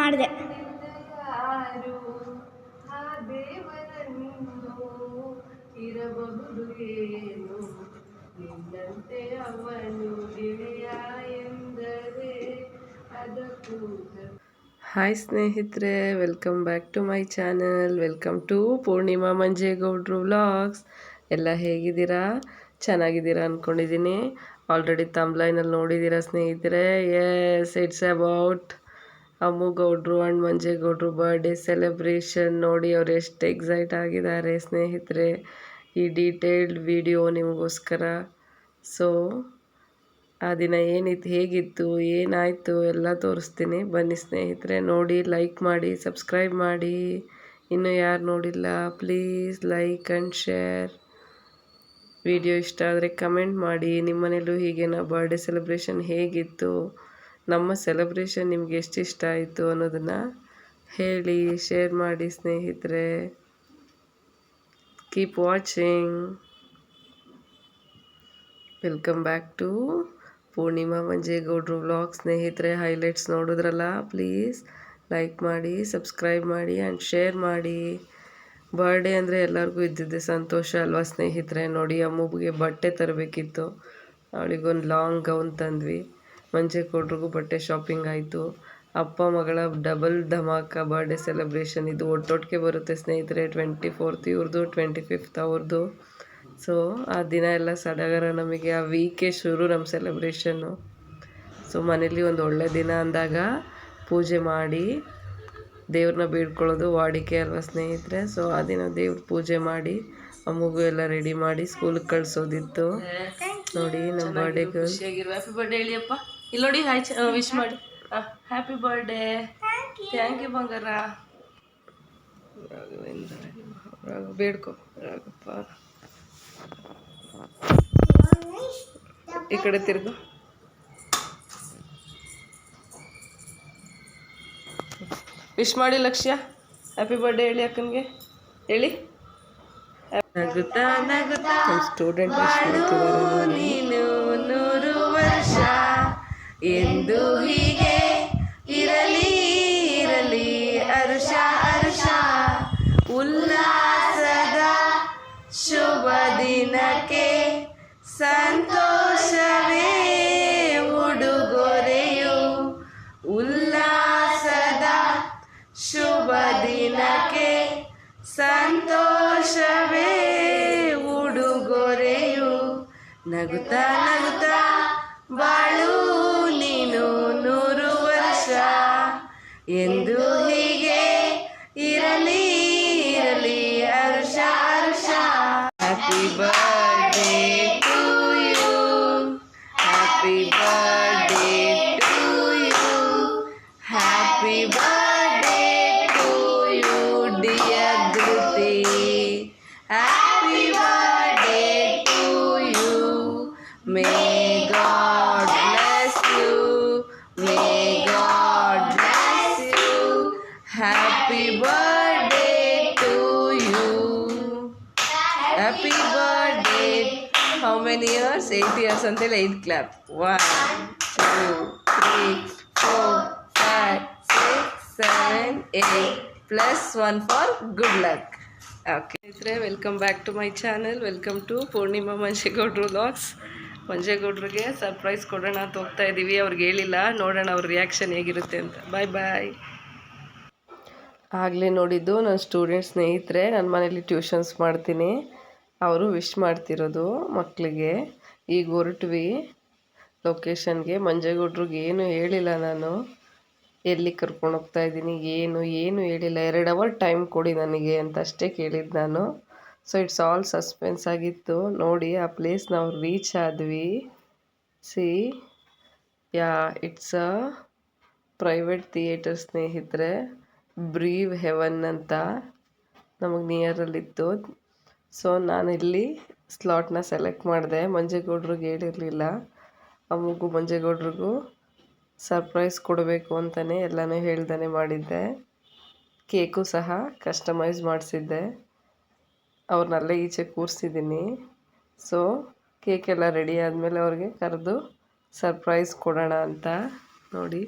ಮಾಡಿದೆ. ನಿನ್ನಂತೆ ಅವನು ಗೆಳೆಯ ಎಂದರೆ ಅದಕ್ಕೂ ಹಾಯ್ ಸ್ನೇಹಿತರೆ welcome back to my channel welcome to Poornima Manjegowdru vlogs ಎಲ್ಲ ಹೇಗಿದ್ದೀರಾ? ಚೆನ್ನಾಗಿದ್ದೀರಾ ಅಂದ್ಕೊಂಡಿದ್ದೀನಿ ಆಲ್ರೆಡಿ ತಮ್ಲೈನಲ್ಲಿ ನೋಡಿದ್ದೀರಾ ಸ್ನೇಹಿತರೆ? ಎಸ್ ಇಟ್ಸ್ ಅಬೌಟ್ ಅಮ್ಮು ಗೌಡ್ರು ಆ್ಯಂಡ್ ಮಂಜೇಗೌಡ್ರು ಬರ್ಡೇ ಸೆಲೆಬ್ರೇಷನ್ ನೋಡಿ ಅವ್ರು ಎಷ್ಟು ಎಕ್ಸೈಟ್ ಆಗಿದ್ದಾರೆ ಸ್ನೇಹಿತರೆ. ಈ ಡೀಟೇಲ್ಡ್ ವಿಡಿಯೋ ನಿಮಗೋಸ್ಕರ. ಸೊ ಆ ದಿನ ಏನಿತ್ತು ಹೇಗಿತ್ತು, ಏನಾಯಿತು ಎಲ್ಲ ತೋರಿಸ್ತೀನಿ. ಬನ್ನಿ ಸ್ನೇಹಿತರೆ, ನೋಡಿ ಲೈಕ್ ಮಾಡಿ ಸಬ್ಸ್ಕ್ರೈಬ್ ಮಾಡಿ. ಇನ್ನೂ ಯಾರು ನೋಡಿಲ್ಲ please like and share video ಇಷ್ಟ ಆದರೆ ಕಮೆಂಟ್ ಮಾಡಿ. ನಿಮ್ಮನೇಲೂ ಹೀಗೇನ ಬರ್ಡೇ ಸೆಲೆಬ್ರೇಷನ್ ಹೇಗಿತ್ತು? ನಮ್ಮ ಸೆಲೆಬ್ರೇಷನ್ ನಿಮ್ಗೆ ಎಷ್ಟು ಇಷ್ಟ ಆಯಿತು ಅನ್ನೋದನ್ನು ಹೇಳಿ ಶೇರ್ ಮಾಡಿ ಸ್ನೇಹಿತರೆ. Keep watching welcome back to Poornima Manjegowdru vlog ಸ್ನೇಹಿತರೆ ಹೈಲೈಟ್ಸ್ ನೋಡಿದ್ರಲ್ಲ ಪ್ಲೀಸ್ ಲೈಕ್ ಮಾಡಿ ಸಬ್ಸ್ಕ್ರೈಬ್ ಮಾಡಿ ಆ್ಯಂಡ್ ಶೇರ್ ಮಾಡಿ. ಬರ್ಡೇ ಅಂದರೆ ಎಲ್ಲರಿಗೂ ಇದ್ದಿದ್ದೆ ಸಂತೋಷ ಅಲ್ವಾ ಸ್ನೇಹಿತರೆ? ನೋಡಿ, ಅಮ್ಮುಗೆ ಬಟ್ಟೆ ತರಬೇಕಿತ್ತು. ಅವಳಿಗೊಂದು ಲಾಂಗ್ ಗೌನ್ ತಂದ್ವಿ. ಮಂಜೇಗೌಡ್ರಿಗೂ ಬಟ್ಟೆ ಶಾಪಿಂಗ್ ಆಯಿತು. ಅಪ್ಪ ಮಗಳ ಡಬಲ್ ಧಮಾಕ ಬರ್ಡೇ ಸೆಲೆಬ್ರೇಷನ್ ಇದು ಒಟ್ಟೊಟ್ಟಿಗೆ ಬರುತ್ತೆ ಸ್ನೇಹಿತರೆ. ಟ್ವೆಂಟಿ ಫೋರ್ತ್ ಇವ್ರದ್ದು ಟ್ವೆಂಟಿ ಫಿಫ್ತ್ ಅವ್ರದ್ದು ಸೊ ಆ ದಿನ ಎಲ್ಲ ಸಡಗರ ನಮಗೆ ಆ ವೀಕೆ ಶುರು ನಮ್ಮ ಸೆಲೆಬ್ರೇಷನ್ನು ಸೊ ಮನೇಲಿ ಒಂದು ಒಳ್ಳೆ ದಿನ ಅಂದಾಗ ಪೂಜೆ ಮಾಡಿ ದೇವ್ರನ್ನ ಬೀಳ್ಕೊಳ್ಳೋದು ವಾಡಿಕೆ ಅಲ್ವಾ ಸ್ನೇಹಿತರೆ? ಸೊ ಆ ದಿನ ದೇವ್ರ ಪೂಜೆ ಮಾಡಿ ಅಮ್ಮಗೂ ಎಲ್ಲ ರೆಡಿ ಮಾಡಿ ಸ್ಕೂಲಿಗೆ ಕಳಿಸೋದಿತ್ತು. ನೋಡಿ ನಮ್ಮ ಬರ್ಡೇಗೆ ಗರ್ಲ್ ಹ್ಯಾಪಿ ಬರ್ಡೇ ಹೇಳಿಯಪ್ಪ. ಇಲ್ಲಿ ನೋಡಿ ಹಾಯ್ ವಿಶ್ ಮಾಡಿ. ಹ್ಯಾಪಿ ಬರ್ಡೇ ಥ್ಯಾಂಕ್ ಯು ಬಂಗಾರ. ರಾಘವೇಂದ್ರ ರಾಘ ಬೇಡ್ಕೊ. ರಾಘಪ್ಪ. ಈ ಕಡೆ ತಿರುಗು. ವಿಶ್ ಮಾಡಿ ಲಕ್ಷ್ಯ. ಹ್ಯಾಪಿ ಬರ್ಡೇ ಹೇಳಿ ಅಕ್ಕನಿಗೆ. ಹೇಳಿ. ನಗುತ್ತಾ ನಗುತ್ತಾ. ನಮ್ಮ ಸ್ಟೂಡೆಂಟ್ ವಿಶ್ ಮಾಡ್ತಿದ್ದಾರೆ. ಎಂದು ಹೀಗೆ ಇರಲಿ ಇರಲಿ ಅರುಷ ಅರುಷ ಉಲ್ಲಾಸದ ಶುಭ ದಿನಕ್ಕೆ ಸಂತೋಷವೇ ಉಡುಗೊರೆಯು. ಉಲ್ಲಾಸದ ಶುಭ ದಿನಕ್ಕೆ ಸಂತೋಷವೇ ಉಡುಗೊರೆಯು. ನಗುತ್ತಾ ನಗುತ್ತಾ, ಬಾಳು ಎಂದು how many years eight years ಅಂತೇಳಿ eight clap one two three four five six seven eight plus one for good luck okay ಸ್ನೇಹಿತರೆ welcome back to my channel welcome to Poornima Manjegowdru vlogs ಮಂಜೇಗೌಡ್ರಿಗೆ surprise ಕೊಡೋಣ ಅಂತ ಹೋಗ್ತಾ ಇದ್ದೀವಿ ಅವ್ರಿಗೆ ಹೇಳಿಲ್ಲ. ನೋಡೋಣ ಅವ್ರ ರಿಯಾಕ್ಷನ್ ಹೇಗಿರುತ್ತೆ ಅಂತ. ಬಾಯ್ ಬಾಯ್ ಆಗಲೇ ನೋಡಿದ್ದು ನನ್ನ ಸ್ಟೂಡೆಂಟ್ ಸ್ನೇಹಿತರೆ. ನನ್ನ ಮನೇಲಿ ಟ್ಯೂಷನ್ಸ್ ಮಾಡ್ತೀನಿ. ಅವರು ವಿಶ್ ಮಾಡ್ತಿರೋದು ಮಕ್ಕಳಿಗೆ ಈಗ ಹೊರಟ್ವಿ ಲೊಕೇಶನ್ಗೆ ಮಂಜೇಗೌಡ್ರಿಗೆ ಏನು ಹೇಳಿಲ್ಲ ನಾನು. ಎಲ್ಲಿ ಕರ್ಕೊಂಡು ಹೋಗ್ತಾ ಇದ್ದೀನಿ, ಏನು ಏನು ಹೇಳಿಲ್ಲ. ಎರಡು ಅವರ್ ಟೈಮ್ ಕೊಡಿ ನನಗೆ ಅಂತ ಅಷ್ಟೇ ಕೇಳಿದ್ದು ನಾನು. ಸೊ ಇಟ್ಸ್ ಆಲ್ ಸಸ್ಪೆನ್ಸ್ ಆಗಿತ್ತು. ನೋಡಿ, ಆ ಪ್ಲೇಸ್ ನಾವು ರೀಚ್ ಆದ್ವಿ. See ya it's a private theatre ಸ್ನೇಹಿತರೆ. ಬ್ರೀವ್ ಹೆವನ್ ಅಂತ ನಮಗೆ ನಿಯರಲ್ಲಿತ್ತು ಸೊ ನಾನು ಇಲ್ಲಿ ಸ್ಲಾಟ್ನ ಸೆಲೆಕ್ಟ್ ಮಾಡಿದೆ. ಮಂಜೇಗೌಡ್ರಿಗೆ ಹೇಳಿರಲಿಲ್ಲ. ಅಮ್ಮಗೂ ಮಂಜೇಗೌಡ್ರಿಗೂ ಸರ್ಪ್ರೈಸ್ ಕೊಡಬೇಕು ಅಂತಲೇ ಎಲ್ಲನೂ ಹೇಳ್ದೇ ಮಾಡಿದ್ದೆ. ಕೇಕು ಸಹ ಕಸ್ಟಮೈಸ್ ಮಾಡಿಸಿದ್ದೆ. ಅವ್ರನ್ನಲ್ಲೇ ಈಚೆ ಕೂರಿಸಿದ್ದೀನಿ. ಸೊ ಕೇಕೆಲ್ಲ ರೆಡಿ ಆದಮೇಲೆ ಅವ್ರಿಗೆ ಕರೆದು ಸರ್ಪ್ರೈಸ್ ಕೊಡೋಣ ಅಂತ ನೋಡಿ.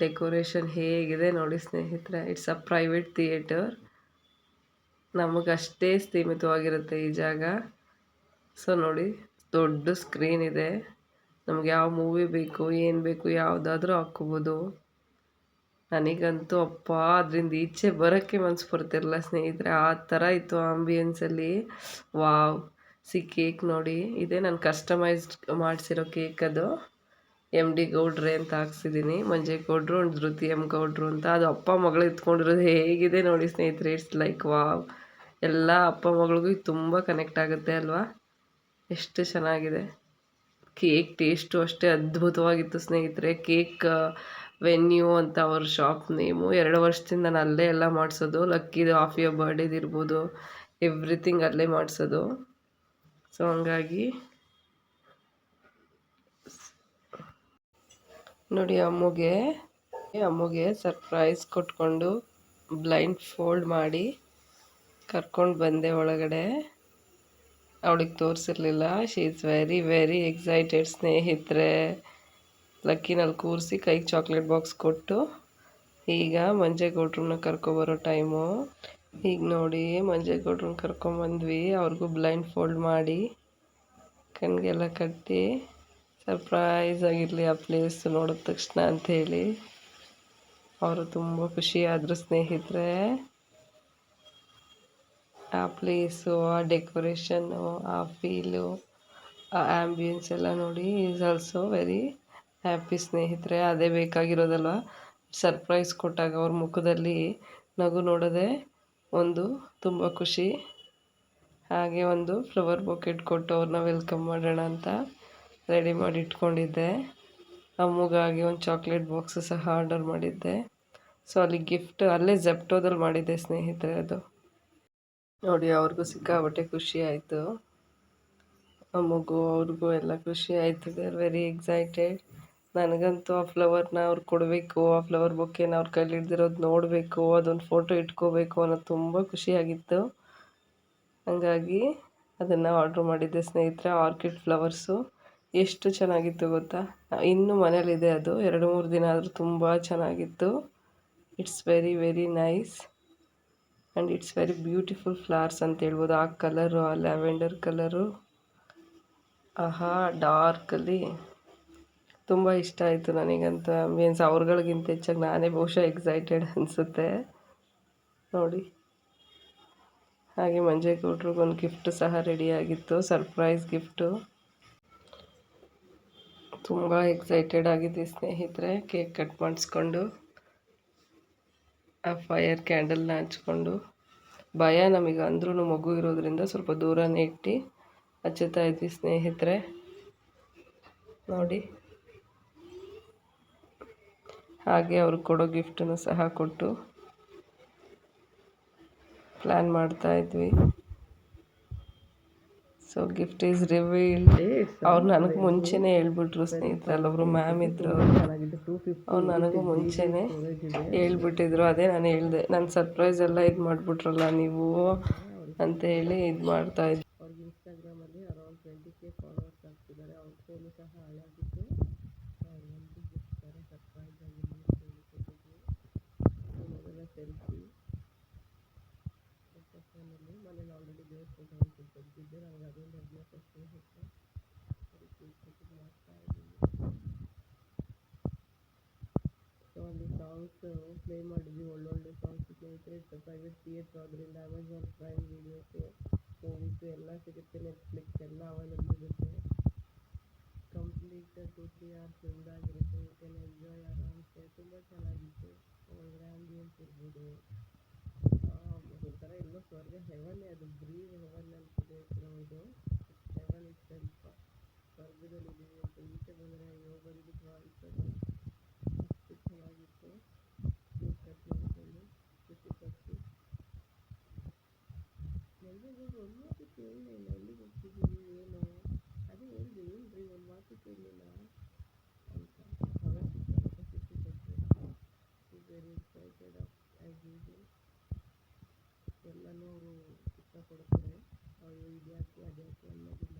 ಡೆಕೋರೇಷನ್ ಹೇಗಿದೆ ನೋಡಿ ಸ್ನೇಹಿತರೆ. ಇಟ್ಸ್ ಅ ಪ್ರೈವೇಟ್ ಥಿಯೇಟರ್ ನಮಗಷ್ಟೇ ಸೀಮಿತವಾಗಿರುತ್ತೆ ಈ ಜಾಗ. ಸೊ ನೋಡಿ, ದೊಡ್ಡ ಸ್ಕ್ರೀನ್ ಇದೆ. ನಮ್ಗೆ ಯಾವ ಮೂವಿ ಬೇಕು, ಏನು ಬೇಕು ಯಾವುದಾದ್ರೂ ಹಾಕ್ಕೋಬೋದು. ನನಗಂತೂ ಅಪ್ಪ, ಅದರಿಂದ ಈಚೆ ಬರೋಕ್ಕೆ ಮನಸ್ಸು ಬರ್ತಿರಲ್ಲ ಸ್ನೇಹಿತರೆ. ಆ ಥರ ಇತ್ತು ಆಂಬಿಯನ್ಸಲ್ಲಿ ವಾವ್ ಸಿ ಕೇಕ್ ನೋಡಿ. ಇದೇ ನಾನು ಕಸ್ಟಮೈಸ್ಡ್ ಮಾಡಿಸಿರೋ ಕೇಕ್ ಅದು. ಎಂ ಡಿ ಗೌಡ್ರೆ ಅಂತ ಹಾಕ್ಸಿದ್ದೀನಿ. ಮಂಜೆ ಗೌಡ್ರು ಒಂದು ಧೃತಿ ಎಂ ಗೌಡ್ರು ಅಂತ. ಅದು ಅಪ್ಪ ಮಗಳು ಇತ್ಕೊಂಡಿರೋದು ಹೇಗಿದೆ ನೋಡಿ ಸ್ನೇಹಿತರೆ. ಇಟ್ಸ್ ಲೈಕ್ ವಾವ್ ಎಲ್ಲ ಅಪ್ಪ ಮಗಳಿಗೂ ತುಂಬ ಕನೆಕ್ಟ್ ಆಗುತ್ತೆ ಅಲ್ವಾ? ಎಷ್ಟು ಚೆನ್ನಾಗಿದೆ. ಕೇಕ್ ಟೇಸ್ಟು ಅಷ್ಟೇ ಅದ್ಭುತವಾಗಿತ್ತು ಸ್ನೇಹಿತರೆ. ಕೇಕ್ ವೆನ್ಯೂ ಅಂತ ಅವ್ರ ಶಾಪ್ ನೇಮು ಎರಡು ವರ್ಷದಿಂದ ನಾನು ಅಲ್ಲೇ ಎಲ್ಲ ಮಾಡಿಸೋದು. ಲಕ್ಕಿದು ಆಫ್ ಇಯರ್ ಬರ್ಡೇದು ಇರ್ಬೋದು. ಎವ್ರಿಥಿಂಗ್ ಅಲ್ಲೇ ಮಾಡಿಸೋದು. ಸೊ ಹಂಗಾಗಿ ನೋಡಿ ಅಮ್ಮಗೆ ಅಮ್ಮಗೆ ಸರ್ಪ್ರೈಸ್ ಕೊಟ್ಕೊಂಡು ಬ್ಲೈಂಡ್ ಫೋಲ್ಡ್ ಮಾಡಿ. ಕರ್ಕೊಂಡು ಬಂದೆ ಒಳಗಡೆ. ಅವಳಿಗೆ ತೋರಿಸಿರ್ಲಿಲ್ಲ. She is very very excited ಸ್ನೇಹಿತರೆ. ಲಕ್ಕಿನಲ್ಲಿ ಕೂರಿಸಿ ಕೈಗೆ ಚಾಕ್ಲೇಟ್ ಬಾಕ್ಸ್ ಕೊಟ್ಟು ಈಗ ಮಂಜೇಗೌಡ್ರನ್ನ ಕರ್ಕೊಬರೋ ಟೈಮು ಈಗ ನೋಡಿ ಮಂಜೇಗೌಡ್ರನ್ನ ಕರ್ಕೊಂಬಂದ್ವಿ ಅವ್ರಿಗೂ ಬ್ಲೈಂಡ್ ಫೋಲ್ಡ್ ಮಾಡಿ ಕಣ್ಗೆಲ್ಲ ಕಟ್ಟಿ ಸರ್ಪ್ರೈಸ್ ಆಗಿರಲಿ ಆ ಪ್ಲೇಸ್ ನೋಡಿದ ತಕ್ಷಣ ಅಂಥೇಳಿ ಅವರು ತುಂಬ ಖುಷಿಯಾದರು ಸ್ನೇಹಿತರೆ. ಆ ಪ್ಲೇಸು ಆ ಡೆಕೋರೇಷನ್ನು ಆ ಫೀಲು ಆ ಆ್ಯಂಬಿಯನ್ಸ್ ಎಲ್ಲ ನೋಡಿ ಈಸ್ ಆಲ್ಸೋ ವೆರಿ ಹ್ಯಾಪಿ ಸ್ನೇಹಿತರೆ. ಅದೇ ಬೇಕಾಗಿರೋದಲ್ವ? ಸರ್ಪ್ರೈಸ್ ಕೊಟ್ಟಾಗ ಅವ್ರ ಮುಖದಲ್ಲಿ ನಗು ನೋಡೋದೆ ಒಂದು ತುಂಬ ಖುಷಿ. ಹಾಗೆ ಒಂದು ಫ್ಲವರ್ ಬೊಕೆಟ್ ಕೊಟ್ಟು ಅವ್ರನ್ನ ವೆಲ್ಕಮ್ ಮಾಡೋಣ ಅಂತ ರೆಡಿ ಮಾಡಿ ಇಟ್ಕೊಂಡಿದ್ದೆ. ಅಮ್ಮಗಾಗಿ ಒಂದು ಚಾಕ್ಲೇಟ್ ಬಾಕ್ಸು ಸಹ ಆರ್ಡರ್ ಮಾಡಿದ್ದೆ. ಸೊ ಅಲ್ಲಿ ಗಿಫ್ಟ್ ಅಲ್ಲೇ ಜೆಪ್ಟೋದಲ್ಲಿ ಮಾಡಿದ್ದೆ ಸ್ನೇಹಿತರೆ ಅದು. ನೋಡಿ, ಅವ್ರಿಗೂ ಸಿಕ್ಕಾಪಟ್ಟೆ ಖುಷಿ ಆಯಿತು. ಮಗು ಅವ್ರಿಗೂ ಎಲ್ಲ ಖುಷಿ ಆಯಿತು. ದೇ ಆರ್ ವೆರಿ ಎಕ್ಸೈಟೆಡ್ ನನಗಂತೂ ಆ ಫ್ಲವರ್ನ ಅವ್ರು ಕೊಡಬೇಕು, ಆ ಫ್ಲವರ್ ಬೊಕ್ಕೆನ ಅವ್ರ ಕೈಲಿ ಹಿಡ್ದಿರೋದು ನೋಡಬೇಕು, ಅದೊಂದು ಫೋಟೋ ಇಟ್ಕೋಬೇಕು ಅನ್ನೋದು ತುಂಬ ಖುಷಿಯಾಗಿತ್ತು ಹಾಗಾಗಿ ಅದನ್ನು ಆರ್ಡ್ರ್ ಮಾಡಿದ್ದೆ ಸ್ನೇಹಿತರೆ ಆರ್ಕಿಡ್ ಫ್ಲವರ್ಸು ಎಷ್ಟು ಚೆನ್ನಾಗಿತ್ತು ಗೊತ್ತಾ? ಇನ್ನೂ ಮನೇಲಿದೆ ಅದು. ಎರಡು ಮೂರು ದಿನ ಆದರೂ ತುಂಬ ಚೆನ್ನಾಗಿತ್ತು. It's very very nice and it's very beautiful flowers ಅಂತ ಹೇಳ್ಬೋದು. ಆ ಕಲರು ಆ ಲ್ಯಾವೆಂಡರ್ ಕಲರು ಆಹಾ ಡಾರ್ಕಲ್ಲಿ ತುಂಬ ಇಷ್ಟ ಆಯಿತು ನನಗಂತ. ಮೀನ್ಸ್ ಅವ್ರಗಳಿಗಿಂತ ಹೆಚ್ಚಾಗಿ ನಾನೇ ಬಹುಶಃ ಎಕ್ಸೈಟೆಡ್ ಅನಿಸುತ್ತೆ. ನೋಡಿ. ಹಾಗೆ ಮಂಜೇಗೌಡ್ರಿಗೊಂದು ಗಿಫ್ಟ್ ಸಹ ರೆಡಿಯಾಗಿತ್ತು ಸರ್ಪ್ರೈಸ್ ಗಿಫ್ಟು ತುಂಬ ಎಕ್ಸೈಟೆಡ್ ಆಗಿದ್ದೆ ಸ್ನೇಹಿತರೆ ಕೇಕ್ ಕಟ್ ಮಾಡಿಸ್ಕೊಂಡು. ಆ ಫೈರ್ ಕ್ಯಾಂಡಲ್ನ ಹಚ್ಕೊಂಡು ಭಯ ನಮಗೆ ಅಂದ್ರೂ ಮಗು ಇರೋದ್ರಿಂದ ಸ್ವಲ್ಪ ದೂರನೇ ಇಟ್ಟು ಹಚ್ಚುತ್ತಾ ಇದ್ವಿ ಸ್ನೇಹಿತರೆ. ನೋಡಿ. ಹಾಗೆ ಅವ್ರು ಕೊಡೋ ಗಿಫ್ಟನ್ನು ಸಹ ಕೊಟ್ಟು ಪ್ಲ್ಯಾನ್ ಮಾಡ್ತಾ ಇದ್ವಿ. ಸೊ ಗಿಫ್ಟ್ ಈಸ್ ರಿವೀಲ್ಡ್ ಅವ್ರು ನನಗೆ ಮುಂಚೆನೇ ಹೇಳ್ಬಿಟ್ರು ಸ್ನೇಹಿತರಲ್ಲಿ ಒಬ್ಬರು ಮ್ಯಾಮ್ ಇದ್ರು. ಅವ್ರು ನನಗೂ ಮುಂಚೆನೇ ಹೇಳ್ಬಿಟ್ಟಿದ್ರು. ಅದೇ ನಾನು ಹೇಳ್ದೆ ನನ್ನ ಸರ್ಪ್ರೈಸ್ ಎಲ್ಲ ಇದು ಮಾಡಿಬಿಟ್ರಲ್ಲ ನೀವು ಅಂತ ಹೇಳಿ ಇದು ಮಾಡ್ತಾ ಇದ್ದೆ ಅವ್ರಿಗೆ ಇನ್ಸ್ಟಾಗ್ರಾಮಲ್ಲಿ ಅರೌಂಡ್ ಟ್ವೆಂಟಿ ಕೆ ಫಾಲೋವರ್ಸ್ ಆಗ್ತಿದ್ದಾರೆ ಅವ್ರ ಫೋನು ಸಹ ಹಾಳಾಗಿತ್ತು ಅವ್ರಿಗೊಂದು ಗಿಫ್ಟ್ ಥರ ಸರ್ಪ್ರೈಸ್ ಆಗಿ ಸೆಲ್ಫಿ ಫೋನಲ್ಲಿ ಮನೇಲಿ ಆಲ್ರೆಡಿ ದೇವ್ರ ಫೋಟೋ ಅಂತ ತೆಗೆದಿದ್ದೆ ನನಗೆ ಅದೊಂದು ಅಭ್ಯಾಸ ಸ್ನೇಹಿತರೆ ಅದಕ್ಕೆ ಮಾಡ್ತಾ ಇದ್ದೀನಿ ಸೊ ಅಲ್ಲಿ ಸಾಂಗ್ಸ್ ಪ್ಲೇ ಮಾಡಿದ್ವಿ ಒಳ್ಳೊಳ್ಳೆ ಸಾಂಗ್ಸ್ ಸ್ನೇಹಿತರೆ ಇಟ್ಸ್ ಪ್ರೈವೇಟ್ ಥಿಯೇಟ್ರ್ ಅದರಿಂದ ಅಮೆಝಾನ್ ಪ್ರೈಮ್ ವೀಡಿಯೋಸು ಮೂವೀಸು ಎಲ್ಲ ಸಿಗುತ್ತೆ ನೆಟ್ಫ್ಲಿಕ್ಸ್ ಎಲ್ಲ ಅವೈಲೇಬಲ್ ಇರುತ್ತೆ complete two three hours filled ಆಗಿರುತ್ತೆ ಯು ಕ್ಯಾನ್ ಎಂಜಾಯ್ ಆರಾಮ್ಸೆ ತುಂಬ ಚೆನ್ನಾಗಿತ್ತು ಒಳಗಡೆ ಆಂಬಿಯನ್ಸ್ ಇರ್ಬೋದು ಒಂಥರ ಎಲ್ಲೋ ಸ್ವರ್ಗ ಹೆವನ್ನೇ ಅದು ಬ್ರೀವ್ ಹೆವನ್ ಅಂತಿದೆ ಇದು ಹೆವನ್ ಇಟ್ ಸ್ವಲ್ಪ ಸ್ವರ್ಗದಲ್ಲಿದ್ದೀವಿ ಅಂತ ಈಚೆ ಬಂದರೆ ಅಯ್ಯೋ ಬಂದಿದ್ವಾ ಅನ್ಸೋದು ಅಷ್ಟು ಚೆನ್ನಾಗಿತ್ತು ಕೇಕ್ ಕಟ್ ಮಾಡಿಕೊಂಡು ಖುಷಿ ಪಟ್ಟು ನನಗೆ ಒಂದು ಮಾತು ಕೇಳಲಿಲ್ಲ ಎಲ್ಲಿಗೆ ಹೋಗ್ತಿದ್ದೀವಿ ಏನು ಅದೇ ಹೇಳಿದೆ ಏನು ರೀ ಒಂದು ಮಾತು ಕೇಳಲಿಲ್ಲ ಅಂತ ಅವಾಗ ಸ್ವಲ್ಪ ಖುಷಿ ಪಟ್ಟರು very excited of as usual ಎಲ್ಲನೂ ಅವರು ಇಷ್ಟಪಡ್ತಾರೆ ಅವ್ರು ಇದ್ಯಾಕೆ ಅದ್ಯಾಕೆ ಅನ್ನೋದಿಲ್ಲ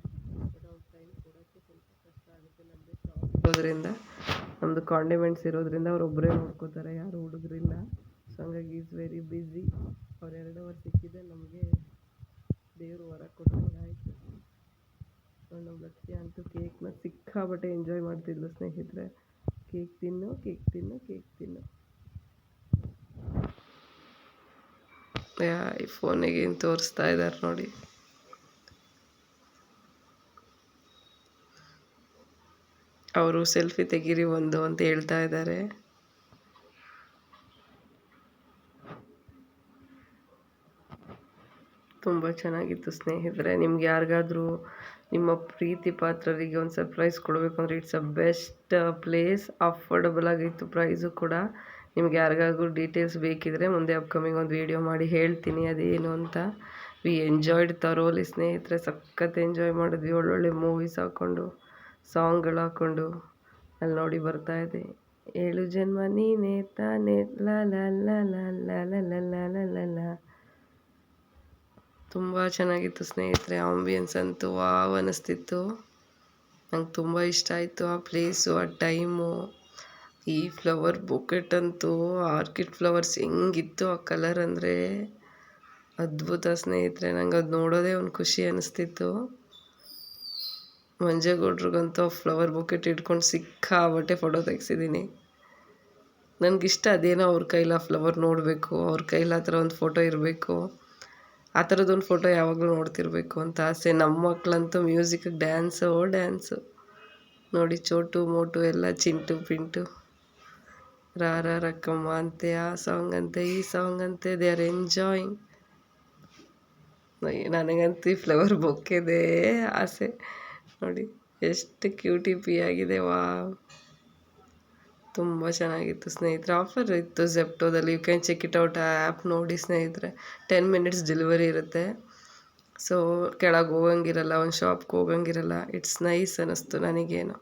ಬಟ್ ಅವ್ರ ಟೈಮ್ ಕೊಡೋಕ್ಕೆ ಸ್ವಲ್ಪ ಕಷ್ಟ ಆಗುತ್ತೆ ನಮ್ಮದು ಶಾಪ್ ಇರೋದ್ರಿಂದ. ನಮ್ಮದು ಕಾಂಡಿಮೆಂಟ್ಸ್ ಇರೋದ್ರಿಂದ ಅವ್ರು ಒಬ್ಬರೇ ನೋಡ್ಕೋತಾರೆ, ಯಾರು ಹುಡುಗರಿಲ್ಲ. ಸೊ ಹಂಗಾಗಿ ಈಸ್ ವೆರಿ ಬ್ಯುಸಿ ಅವ್ರು ಎರಡು ಅವರ್ ಸಿಕ್ಕಿದೆ, ನಮಗೆ ದೇವರು ವರ ಕೊಟ್ಟಂಗೆ ಆಯಿತು. ಸೊ ನಮ್ಮ ಲಕ್ಷ್ಯ ಅಂತೂ ಕೇಕ್ನ ಸಿಕ್ಕಾಬಟ್ಟೆ ಎಂಜಾಯ್ ಮಾಡ್ತಿದ್ಲು ಸ್ನೇಹಿತರೆ. ಕೇಕ್ ತಿನ್ನು ಕೇಕ್ ತಿನ್ನು ಕೇಕ್ ತಿನ್ನು. ಈ ಫೋನಿಗೆ ಏನು ತೋರಿಸ್ತಾ ಇದ್ದಾರೆ ನೋಡಿ. ಅವರು ಸೆಲ್ಫಿ ತೆಗೀರಿ ಒಂದು ಅಂತ ಹೇಳ್ತಾ ಇದ್ದಾರೆ ತುಂಬ ಚೆನ್ನಾಗಿತ್ತು ಸ್ನೇಹಿತರೆ, ನಿಮ್ಗೆ ಯಾರಿಗಾದ್ರೂ ನಿಮ್ಮ ಪ್ರೀತಿ ಪಾತ್ರರಿಗೆ ಒಂದು ಸರ್ಪ್ರೈಸ್ ಕೊಡಬೇಕು ಅಂದರೆ it's a best place affordable ಆಗಿತ್ತು ಪ್ರೈಸು ಕೂಡ ನಿಮ್ಗೆ ಯಾರಿಗಾದ್ರೂ ಡೀಟೇಲ್ಸ್ ಬೇಕಿದ್ರೆ ಮುಂದೆ ಅಪ್ಕಮಿಂಗ್ ಒಂದು ವೀಡಿಯೋ ಮಾಡಿ ಹೇಳ್ತೀನಿ ಅದೇನು ಅಂತ ವಿ ಎಂಜಾಯ್ಡ್ ತರೋಲಿ ಸ್ನೇಹಿತರೆ ಸಖತ್ ಎಂಜಾಯ್ ಮಾಡಿದ್ವಿ ಒಳ್ಳೊಳ್ಳೆ ಮೂವೀಸ್ ಹಾಕ್ಕೊಂಡು ಸಾಂಗ್ಗಳು ಹಾಕ್ಕೊಂಡು ಅಲ್ಲಿ ನೋಡಿ ಬರ್ತಾ ಇದೆ ಏಳು ಜನ್ಮ ನೀನೇ ತಾನೇ ಲ ಲ ಲ ಲ ಲ ಲ ಲ ಲ ಲ ಲ ಲ ತುಂಬ ಚೆನ್ನಾಗಿತ್ತು ಸ್ನೇಹಿತರೆ ಆಂಬಿಯನ್ಸ್ ಅಂತೂ ವಾವ್ ಅನ್ನಿಸ್ತಿತ್ತು ನಂಗೆ ತುಂಬ ಇಷ್ಟ ಆಯಿತು ಆ ಪ್ಲೇಸು ಆ ಟೈಮು ಈ ಫ್ಲವರ್ ಬೊಕೆಟ್ ಅಂತೂ ಆರ್ಕಿಡ್ ಫ್ಲವರ್ಸ್ ಹೆಂಗಿತ್ತು ಆ ಕಲರ್ ಅಂದರೆ. ಅದ್ಭುತ ಸ್ನೇಹಿತರೆ, ನಂಗೆ ಅದು ನೋಡೋದೇ ಒಂದು ಖುಷಿ ಅನ್ನಿಸ್ತಿತ್ತು ಮಂಜೇಗೌಡ್ರಿಗಂತೂ ಆ ಫ್ಲವರ್ ಬೊಕೆಟ್ ಇಟ್ಕೊಂಡು ಸಿಕ್ಕಾಬಟ್ಟೆ ಫೋಟೋ ತೆಗ್ಸಿದ್ದೀನಿ ನನಗಿಷ್ಟ ಅದೇನೋ ಅವ್ರ ಕೈಲಿ ಆ ಫ್ಲವರ್ ನೋಡಬೇಕು, ಅವ್ರ ಕೈಲಿ ಆ ಥರ ಒಂದು ಫೋಟೋ ಇರಬೇಕು. ಆ ಥರದ್ದೊಂದು ಫೋಟೋ ಯಾವಾಗಲೂ ನೋಡ್ತಿರ್ಬೇಕು ಅಂತ ಆಸೆ. ನಮ್ಮ ಮಕ್ಕಳಂತೂ ಮ್ಯೂಸಿಕ್ಗೆ ಡ್ಯಾನ್ಸು ಡ್ಯಾನ್ಸು ನೋಡಿ ಚೋಟು, ಮೋಟು ಎಲ್ಲ, ಚಿಂಟು, ಪಿಂಟು. ರಾ ರಾ, ರಕ್ಕಮ್ಮ ಅಂತೆ, ಆ ಸಾಂಗ್ ಅಂತೆ, ಈ ಸಾಂಗ್ ಅಂತೆ ದೇ ಆರ್ ಎಂಜಾಯಿಂಗ್ ನನಗಂತೂ ಈ ಫ್ಲವರ್ ಬೊಕ್ಕೆದೇ ಆಸೆ. ನೋಡಿ, ಎಷ್ಟು ಕ್ಯೂಟಿ ಆಗಿದೆ ವಾ ತುಂಬ ಚೆನ್ನಾಗಿತ್ತು ಸ್ನೇಹಿತರೆ. ಆಫರ್ ಇತ್ತು ಜೆಪ್ಟೋದಲ್ಲಿ you can check it out app ನೋಡಿ ಸ್ನೇಹಿತರೆ. ಟೆನ್ ಮಿನಿಟ್ಸ್ ಡೆಲಿವರಿ ಇರುತ್ತೆ. ಸೊ ಕೆಳಗೆ ಹೋಗಂಗಿರಲ್ಲ, ಒಂದು ಶಾಪ್ಗೆ ಹೋಗಂಗಿರಲ್ಲ. ಇಟ್ಸ್ ನೈಸ್ ಅನ್ನಿಸ್ತು ನನಗೇನು.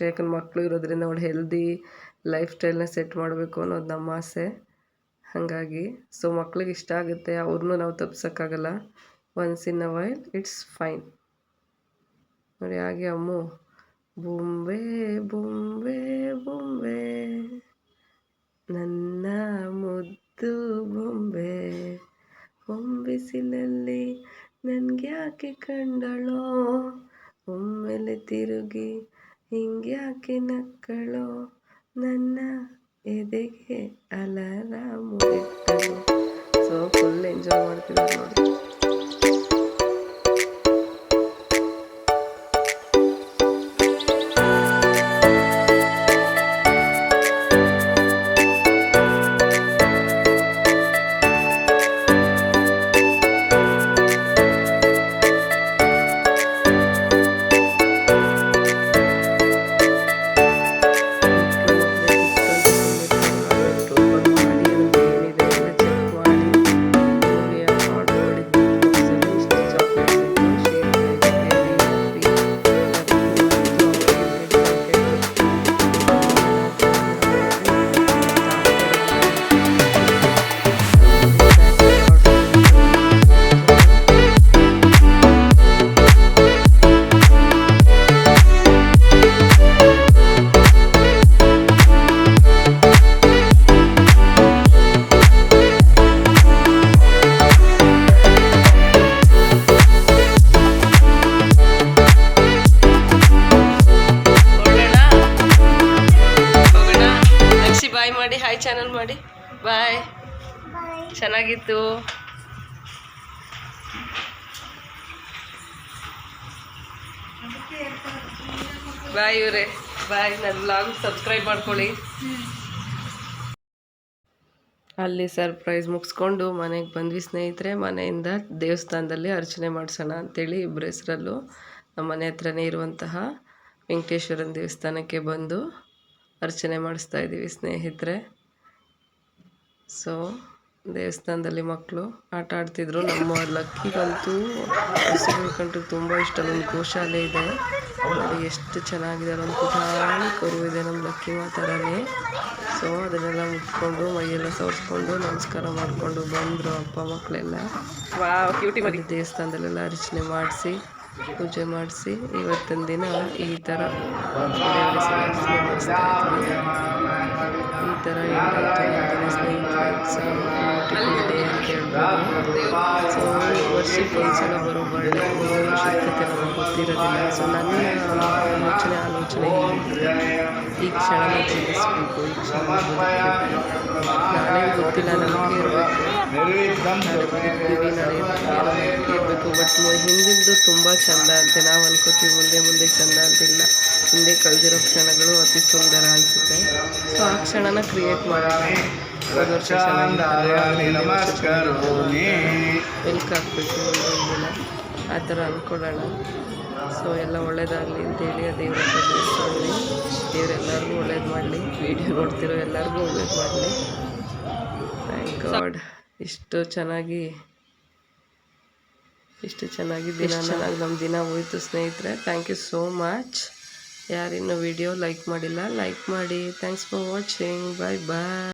ಅಷ್ಟೇ ಯಾಕಂದ್ರೆ ಮಕ್ಕಳು ಇರೋದ್ರಿಂದ ಅವಳು ಹೆಲ್ದಿ ಲೈಫ್ ಸ್ಟೈಲ್ನ ಸೆಟ್ ಮಾಡಬೇಕು ಅನ್ನೋದು ನಮ್ಮ ಆಸೆ. ಹಾಗಾಗಿ ಸೊ ಮಕ್ಳಿಗೆ ಇಷ್ಟ ಆಗುತ್ತೆ ಅವ್ರನ್ನೂ ನಾವು ತಪ್ಸೋಕ್ಕಾಗಲ್ಲ. Once in a while it's fine ನೋಡಿ, ಹಾಗೆ ಅಮ್ಮು. ಬೊಂಬೆ ಬೊಂಬೆ ಬೊಂಬೆ. ನನ್ನ ಮುದ್ದು ಬೊಂಬೆ. ನನಗೆ ನನ್ಗ್ಯಾಕೆ ಕಂಡಳೋ? ಒಮ್ಮೆಲೆ ತಿರುಗಿ ಹಿಂಗ್ಯಾಕೆ ನಕ್ಕಳೋ? ನನ್ನ ಎದೆಗೆ ಅಲಾರಾಮು ಇಟ್ಟಳು. ಸೊ ಫುಲ್ ಎಂಜಾಯ್ ಮಾಡ್ತಿದ್ದಾರೆ ನೋಡಿ. ಬಾಯ್ ಇವರೇ. ಬಾಯ್, ನನ್ನ ಬ್ಲಾಗ್ ಸಬ್ಸ್ಕ್ರೈಬ್ ಮಾಡ್ಕೊಳ್ಳಿ. ಅಲ್ಲಿ ಸರ್ಪ್ರೈಸ್ ಮುಗಿಸ್ಕೊಂಡು ಮನೆಗೆ ಬಂದ್ವಿ ಸ್ನೇಹಿತರೆ. ಮನೆಯಿಂದ ದೇವಸ್ಥಾನದಲ್ಲಿ ಅರ್ಚನೆ ಮಾಡಿಸೋಣ ಅಂತೇಳಿ ಇಬ್ಬರ ಹೆಸರಲ್ಲೂ ನಮ್ಮ ಮನೆ ಹತ್ರನೇ ಇರುವಂತಹ ವೆಂಕಟೇಶ್ವರನ ದೇವಸ್ಥಾನಕ್ಕೆ ಬಂದು ಅರ್ಚನೆ ಮಾಡಿಸ್ತಾ ಇದ್ದೀವಿ ಸ್ನೇಹಿತರೆ. ಸೊ ದೇವಸ್ಥಾನದಲ್ಲಿ ಮಕ್ಕಳು ಆಟ ಆಡ್ತಿದ್ರು. ನಮ್ಮ ಲಕ್ಕಿಗಂತೂ ಹಸುಗಳು ಕಂಡ್ರೆ ತುಂಬ ಇಷ್ಟ. ಒಂದು ಗೋಶಾಲೆ ಇದೆ. ಎಷ್ಟು ಚೆನ್ನಾಗಿದೆ ಒಂದು ಪುಟಾಣಿ ಕರು ಇದೆ ನಮ್ಮ ಲಕ್ಕಿ ಮಾತಾಡಲಿ ಸೊ ಅದನ್ನೆಲ್ಲ ಮುಟ್ಕೊಂಡು ಮೈಯೆಲ್ಲ ಸವರ್ಸ್ಕೊಂಡು ನಮಸ್ಕಾರ ಮಾಡಿಕೊಂಡು ಬಂದರು ಅಪ್ಪ ಮಕ್ಕಳೆಲ್ಲ. ಕ್ಯೂಟಿ ದೇವಸ್ಥಾನದಲ್ಲೆಲ್ಲ ಅರ್ಚನೆ ಮಾಡಿಸಿ ಪೂಜೆ ಮಾಡಿಸಿ ಇವತ್ತಿನ ದಿನ ಈ ಥರ ಸಲ ಈ ಥರ ಸೊ ವರ್ಷಕ್ಕೆ ಒಂದ್ಸಲ ಬರೋ ಬರ್ಡೇ ಅವಶ್ಯಕತೆ ನಮಗೆ ಗೊತ್ತಿರೋದಿಲ್ಲ. ಸೊ ನನ್ನ ಯೋಚನೆ ಆಲೋಚನೆ ಈ ಕ್ಷಣನ ಜೀವಿಸಬೇಕು, ಈ ಕ್ಷಣ ನಾನೇ ಗೊತ್ತಿಲ್ಲ ನನಗೆ ಇರಬೇಕು. ನಾಳೆ ಬಟ್ ಹಿಂದಿಂದು ತುಂಬ ಚಂದ ಅಂತೆ. ನಾವು ಅನ್ಕೋತೀವಿ ಮುಂದೆ ಮುಂದೆ ಚಂದ ಅಂತಿಲ್ಲ. ಹಿಂದೆ ಕಳೆದಿರೋ ಕ್ಷಣಗಳು ಅತಿ ಸುಂದರ ಅನಿಸುತ್ತೆ. ಸೊ ಆ ಕ್ಷಣನ ಕ್ರಿಯೇಟ್ ಮಾಡೋಣ. ವರ್ಷ ಮೆಲ್ಕ್ ಹಾಕ್ಬೇಕು ದಿನ. ಆ ಥರ ಅಂದ್ಕೊಳ್ಳೋಣ ಸೊ ಎಲ್ಲ ಒಳ್ಳೇದಾಗಲಿ ಅಂತೇಳಿ ಆ ದೇವ್ರ ದೇವರೆಲ್ಲರಿಗೂ ದೇವ್ರೆಲ್ಲರಿಗೂ ಒಳ್ಳೇದು ಮಾಡಲಿ. ವಿಡಿಯೋ ನೋಡ್ತಿರೋ ಎಲ್ಲರಿಗೂ ಒಳ್ಳೇದು ಮಾಡಲಿ. ಥ್ಯಾಂಕ್ ಗಾಡ್ ಇಷ್ಟು ಚೆನ್ನಾಗಿ ಇಷ್ಟು ಚೆನ್ನಾಗಿ ದಿನ ಚೆನ್ನಾಗಿ ನಮ್ಮ ದಿನ ಹೋಯ್ತು ಸ್ನೇಹಿತರೆ. ಥ್ಯಾಂಕ್ ಯು ಸೋ ಮಚ್ ಯಾರಿನ್ನೂ ವಿಡಿಯೋ ಲೈಕ್ ಮಾಡಿಲ್ಲ ಲೈಕ್ ಮಾಡಿ. Thanks for watching bye bye